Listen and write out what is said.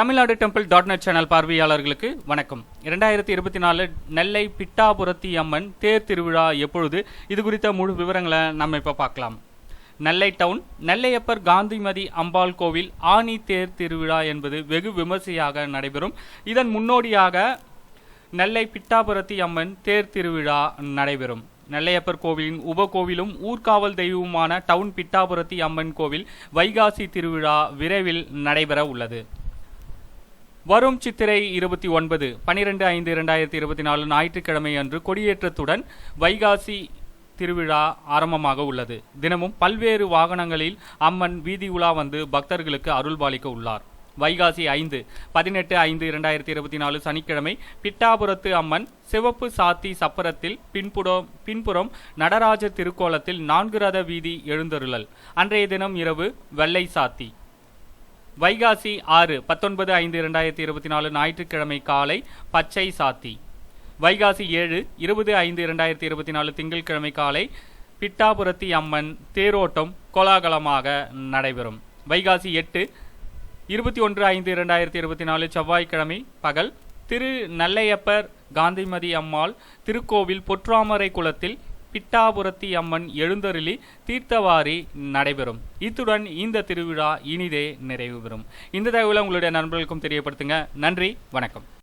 Tamil Nadu temple dot net channel பார்வையாளர்களுக்கு வணக்கம். இரண்டாயிரத்தி இருபத்தி நாலு நெல்லை பிட்டாபுரத்தி அம்மன் தேர் திருவிழா எப்பொழுது? இது குறித்த முழு விவரங்களை நம்ம இப்போ பார்க்கலாம். நெல்லை டவுன் நெல்லையப்பர் காந்திமதி அம்பாள் கோவில் ஆனி தேர் திருவிழா என்பது வெகு விமர்சையாக நடைபெறும். இதன் முன்னோடியாக நெல்லை பிட்டாபுரத்தி அம்மன் தேர் திருவிழா நடைபெறும். நெல்லையப்பர் கோவிலின் உபகோவிலும் ஊர்காவல் தெய்வமான டவுன் பிட்டாபுரத்தி அம்மன் கோவில் வைகாசி திருவிழா விரைவில் நடைபெற உள்ளது. வரும் சித்திரை இருபத்தி ஒன்பது பனிரெண்டு ஐந்து இரண்டாயிரத்தி இருபத்தி நாலு ஞாயிற்றுக்கிழமை அன்று கொடியேற்றத்துடன் வைகாசி திருவிழா ஆரம்பமாக உள்ளது. தினமும் பல்வேறு வாகனங்களில் அம்மன் வீதி உலா வந்து பக்தர்களுக்கு அருள்பாலிக்க உள்ளார். வைகாசி ஐந்து பதினெட்டு ஐந்து இரண்டாயிரத்தி இருபத்தி நாலு சனிக்கிழமை பிட்டாபுரத்து அம்மன் சிவப்பு சாத்தி சப்பரத்தில் பின்புறம் பின்புறம் நடராஜ திருக்கோலத்தில் நான்கு ரத வீதி எழுந்தருளல். அன்றைய தினம் இரவு வெள்ளை சாத்தி. வைகாசி ஆறு பத்தொன்பது ஐந்து இரண்டாயிரத்தி இருபத்தி நாலு ஞாயிற்றுக்கிழமை காலை பச்சை சாத்தி. வைகாசி ஏழு இருபது ஐந்து இரண்டாயிரத்தி இருபத்தி நாலு திங்கட்கிழமை காலை பிட்டாபுரத்தி அம்மன் தேரோட்டம் கோலாகலமாக நடைபெறும். வைகாசி எட்டு இருபத்தி ஒன்று ஐந்து இரண்டாயிரத்தி இருபத்தி நாலு செவ்வாய்க்கிழமை பகல் திரு நல்லையப்பர் காந்திமதி அம்மாள் திருக்கோவில் பொற்றாமரை குளத்தில் பிட்டாபுரத்தி அம்மன் எழுந்தருளி தீர்த்தவாரி நடைபெறும். இத்துடன் இந்த திருவிழா இனிதே நிறைவு பெறும். இந்த தகவலை உங்களுடைய நண்பர்களுக்கும் தெரியப்படுத்துங்க. நன்றி வணக்கம்.